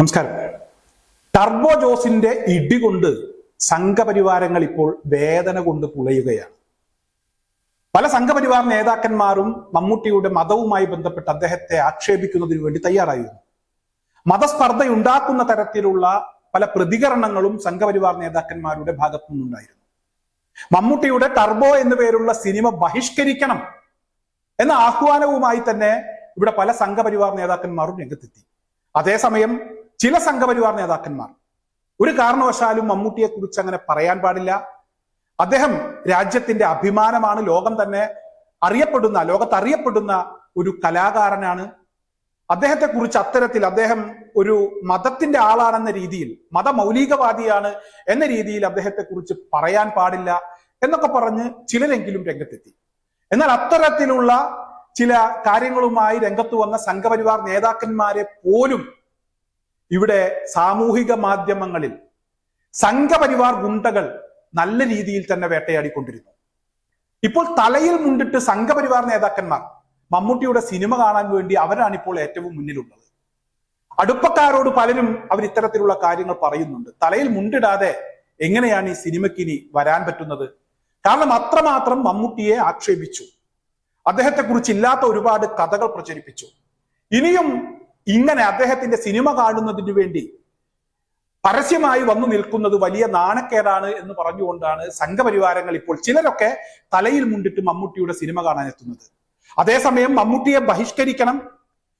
നമസ്കാരം. ടർബോ ജോസിന്റെ ഇടികൊണ്ട് സംഘപരിവാരങ്ങൾ ഇപ്പോൾ വേദന കൊണ്ട് പുളയുകയാണ്. പല സംഘപരിവാർ നേതാക്കന്മാരും മമ്മൂട്ടിയുടെ മതവുമായി ബന്ധപ്പെട്ട് അദ്ദേഹത്തെ ആക്ഷേപിക്കുന്നതിന് വേണ്ടി തയ്യാറായിരുന്നു. മതസ്പർദ്ധയുണ്ടാക്കുന്ന തരത്തിലുള്ള പല പ്രതികരണങ്ങളും സംഘപരിവാർ നേതാക്കന്മാരുടെ ഭാഗത്തു നിന്നുണ്ടായിരുന്നു. മമ്മൂട്ടിയുടെ ടർബോ എന്നു പേരുള്ള സിനിമ ബഹിഷ്കരിക്കണം എന്ന ആഹ്വാനവുമായി തന്നെ ഇവിടെ പല സംഘപരിവാർ നേതാക്കന്മാരും രംഗത്തെത്തി. അതേസമയം ചില സംഘപരിവാർ നേതാക്കന്മാർ. ഒരു കാരണവശാലും മമ്മൂട്ടിയെ കുറിച്ച് അങ്ങനെ പറയാൻ പാടില്ല. അദ്ദേഹം രാജ്യത്തിന്റെ അഭിമാനമാണ് ലോകം തന്നെ അറിയപ്പെടുന്ന ലോകത്ത് അറിയപ്പെടുന്ന ഒരു കലാകാരനാണ്. അദ്ദേഹത്തെ കുറിച്ച് അത്തരത്തിൽ അദ്ദേഹം ഒരു മതത്തിന്റെ ആളാണെന്ന രീതിയിൽ മതമൗലികവാദിയാണ് എന്ന രീതിയിൽ അദ്ദേഹത്തെ കുറിച്ച് പറയാൻ പാടില്ല എന്നൊക്കെ പറഞ്ഞ് ചിലരെങ്കിലും രംഗത്തെത്തി. എന്നാൽ അത്തരത്തിലുള്ള ചില കാര്യങ്ങളുമായി രംഗത്ത് വന്ന സംഘപരിവാർ നേതാക്കന്മാരെ പോലും ഇവിടെ സാമൂഹിക മാധ്യമങ്ങളിൽ സംഘപരിവാർ ഗുണ്ടകൾ നല്ല രീതിയിൽ തന്നെ വേട്ടയാടിക്കൊണ്ടിരുന്നു. ഇപ്പോൾ തലയിൽ മുണ്ടിട്ട് സംഘപരിവാർ നേതാക്കന്മാർ മമ്മൂട്ടിയുടെ സിനിമ കാണാൻ വേണ്ടി അവരാണ് ഇപ്പോൾ ഏറ്റവും മുന്നിലുള്ളത്. അടുപ്പക്കാരോട് പലരും അവർ ഇത്തരത്തിലുള്ള കാര്യങ്ങൾ പറയുന്നുണ്ട്. തലയിൽ മുണ്ടിടാതെ എങ്ങനെയാണ് ഈ സിനിമയ്ക്ക് ഇനി വരാൻ പറ്റുന്നത്? കാരണം അത്രമാത്രം മമ്മൂട്ടിയെ ആക്ഷേപിച്ചു. അദ്ദേഹത്തെ കുറിച്ച് ഇല്ലാത്ത ഒരുപാട് കഥകൾ പ്രചരിപ്പിച്ചു. ഇനിയും ഇങ്ങനെ അദ്ദേഹത്തിന്റെ സിനിമ കാണുന്നതിന് വേണ്ടി പരസ്യമായി വന്നു നിൽക്കുന്നത് വലിയ നാണക്കേടാണ് എന്ന് പറഞ്ഞുകൊണ്ടാണ് സംഘപരിവാരങ്ങൾ ഇപ്പോൾ ചിലരൊക്കെ തലയിൽ മുണ്ടിട്ട് മമ്മൂട്ടിയുടെ സിനിമ കാണാൻ എത്തുന്നത്. അതേസമയം മമ്മൂട്ടിയെ ബഹിഷ്കരിക്കണം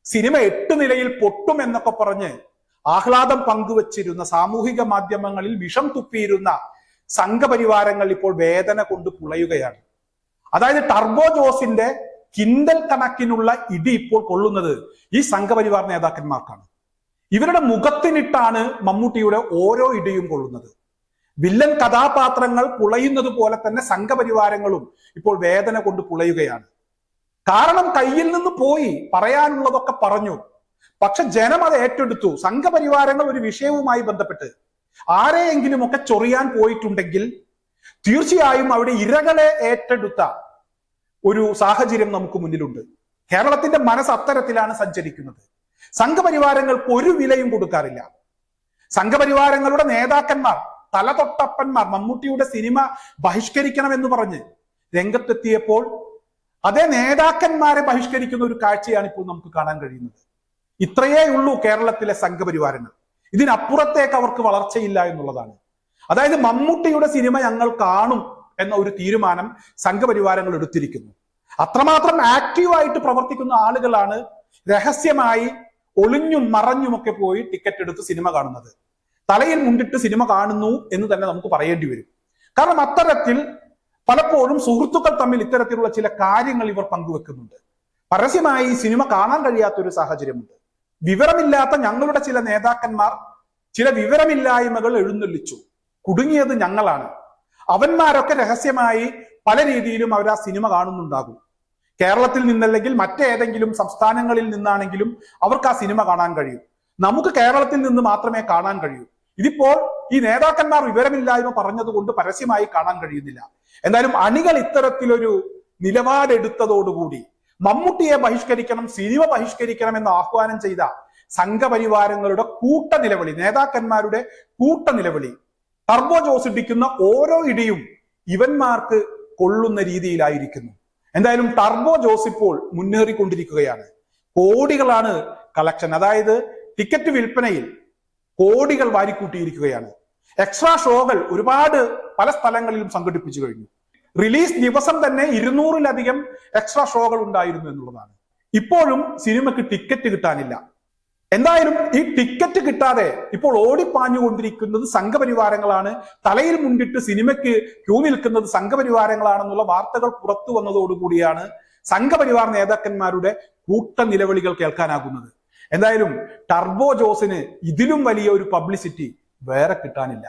സിനിമ എട്ട് നിലയിൽ പൊട്ടും എന്നൊക്കെ പറഞ്ഞ് ആഹ്ലാദം പങ്കുവച്ചിരുന്ന സാമൂഹിക മാധ്യമങ്ങളിൽ വിഷം തുപ്പിയിരുന്ന സംഘപരിവാരങ്ങൾ ഇപ്പോൾ വേദന കൊണ്ട് പുളയുകയാണ്. അതായത് ടർബോ ജോസിന്റെ കിൻഡൽ കണക്കിനുള്ള ഇടി ഇപ്പോൾ കൊള്ളുന്നത് ഈ സംഘപരിവാർ നേതാക്കന്മാർക്കാണ്. ഇവരുടെ മുഖത്തിനിട്ടാണ് മമ്മൂട്ടിയുടെ ഓരോ ഇടിയും കൊള്ളുന്നത്. വില്ലൻ കഥാപാത്രങ്ങൾ പുളയുന്നത് പോലെ തന്നെ സംഘപരിവാരങ്ങളും ഇപ്പോൾ വേദന കൊണ്ട് പുളയുകയാണ്. കാരണം കയ്യിൽ നിന്ന് പോയി പറയാനുള്ളതൊക്കെ പറഞ്ഞു. പക്ഷെ ജനം അത് ഏറ്റെടുത്തു. സംഘപരിവാരങ്ങൾ ഒരു വിഷയവുമായി ബന്ധപ്പെട്ട് ആരെയെങ്കിലുമൊക്കെ ചൊറിയാൻ പോയിട്ടുണ്ടെങ്കിൽ തീർച്ചയായും അവിടെ ഇരകളെ ഏറ്റെടുത്ത ഒരു സാഹചര്യം നമുക്ക് മുന്നിലുണ്ട്. കേരളത്തിന്റെ മനസ്സ് അത്തരത്തിലാണ് സഞ്ചരിക്കുന്നത്. സംഘപരിവാരങ്ങൾക്ക് ഒരു വിലയും കൊടുക്കാറില്ല. സംഘപരിവാരങ്ങളുടെ നേതാക്കന്മാർ തലതൊട്ടപ്പന്മാർ മമ്മൂട്ടിയുടെ സിനിമ ബഹിഷ്കരിക്കണമെന്ന് പറഞ്ഞ് രംഗത്തെത്തിയപ്പോൾ അതേ നേതാക്കന്മാരെ ബഹിഷ്കരിക്കുന്ന ഒരു കാഴ്ചയാണ് ഇപ്പോൾ നമുക്ക് കാണാൻ കഴിയുന്നത്. ഇത്രയേ ഉള്ളൂ കേരളത്തിലെ സംഘപരിവാരങ്ങൾ. ഇതിനപ്പുറത്തേക്ക് അവർക്ക് വളർച്ചയില്ല എന്നുള്ളതാണ്. അതായത് മമ്മൂട്ടിയുടെ സിനിമ ഞങ്ങൾ കാണും. എന്ന ഒരു തീരുമാനം സംഘപരിവാരങ്ങൾ എടുത്തിരിക്കുന്നു. അത്രമാത്രം ആക്റ്റീവായിട്ട് പ്രവർത്തിക്കുന്ന ആളുകളാണ് രഹസ്യമായി ഒളിഞ്ഞും മറഞ്ഞുമൊക്കെ പോയി ടിക്കറ്റ് എടുത്ത് സിനിമ കാണുന്നത്. തലയിൽ മുണ്ടിട്ട് സിനിമ കാണുന്നു എന്ന് തന്നെ നമുക്ക് പറയേണ്ടി വരും. കാരണം അത്തരത്തിൽ പലപ്പോഴും സുഹൃത്തുക്കൾ തമ്മിൽ ഇത്തരത്തിലുള്ള ചില കാര്യങ്ങൾ ഇവർ പങ്കുവെക്കുന്നുണ്ട്. പരസ്യമായി സിനിമ കാണാൻ കഴിയാത്ത ഒരു സാഹചര്യമുണ്ട്. വിവരമില്ലാത്ത ഞങ്ങളുടെ ചില നേതാക്കന്മാർ ചില വിവരമില്ലായ്മകൾ എഴുന്നള്ളിച്ചു. കുടുങ്ങിയത് ഞങ്ങളാണ്. അവന്മാരൊക്കെ രഹസ്യമായി പല രീതിയിലും അവർ ആ സിനിമ കാണുന്നുണ്ടാകും. കേരളത്തിൽ നിന്നല്ലെങ്കിൽ മറ്റേതെങ്കിലും സംസ്ഥാനങ്ങളിൽ നിന്നാണെങ്കിലും അവർക്ക് ആ സിനിമ കാണാൻ കഴിയും. നമുക്ക് കേരളത്തിൽ നിന്ന് മാത്രമേ കാണാൻ കഴിയൂ. ഇതിപ്പോൾ ഈ നേതാക്കന്മാർ വിവരമില്ലായ്മ പറഞ്ഞതുകൊണ്ട് പരസ്യമായി കാണാൻ കഴിയുന്നില്ല. എന്തായാലും അണികൾ ഇത്തരത്തിലൊരു നിലപാടെടുത്തതോടുകൂടി മമ്മൂട്ടിയെ ബഹിഷ്കരിക്കണം സിനിമ ബഹിഷ്കരിക്കണം എന്ന് ആഹ്വാനം ചെയ്ത സംഘപരിവാരങ്ങളുടെ കൂട്ട നിലവിളി നേതാക്കന്മാരുടെ കൂട്ട നിലവിളി ടർബോ ജോസ് ഇടിക്കുന്ന ഓരോ ഇടിയും ഇവന്മാർക്ക് കൊള്ളുന്ന രീതിയിലായിരിക്കുന്നു. എന്തായാലും ടർബോ ജോസ് ഇപ്പോൾ മുന്നേറിക്കൊണ്ടിരിക്കുകയാണ്. കോടികളാണ് കളക്ഷൻ അതായത് ടിക്കറ്റ് വിൽപ്പനയിൽ കോടികൾ വാരിക്കൂട്ടിയിരിക്കുകയാണ്. എക്സ്ട്രാ ഷോകൾ ഒരുപാട് പല സ്ഥലങ്ങളിലും സംഘടിപ്പിച്ചു കഴിഞ്ഞു. റിലീസ് ദിവസം തന്നെ ഇരുന്നൂറിലധികം എക്സ്ട്രാ ഷോകൾ ഉണ്ടായിരുന്നു എന്നുള്ളതാണ്. ഇപ്പോഴും സിനിമയ്ക്ക് ടിക്കറ്റ് കിട്ടാനില്ല. എന്തായാലും ഈ ടിക്കറ്റ് കിട്ടാതെ ഇപ്പോൾ ഓടിപ്പാഞ്ഞുകൊണ്ടിരിക്കുന്നത് സംഘപരിവാരങ്ങളാണ്. തലയിൽ മുണ്ടിട്ട് സിനിമയ്ക്ക് ക്യൂ നിൽക്കുന്നത് സംഘപരിവാരങ്ങളാണെന്നുള്ള വാർത്തകൾ പുറത്തു വന്നതോടുകൂടിയാണ് സംഘപരിവാർ നേതാക്കന്മാരുടെ കൂട്ട നിലവിളികൾ കേൾക്കാനാകുന്നത്. എന്തായാലും ടർബോ ജോസിന് ഇതിലും വലിയ ഒരു പബ്ലിസിറ്റി വേറെ കിട്ടാനില്ല.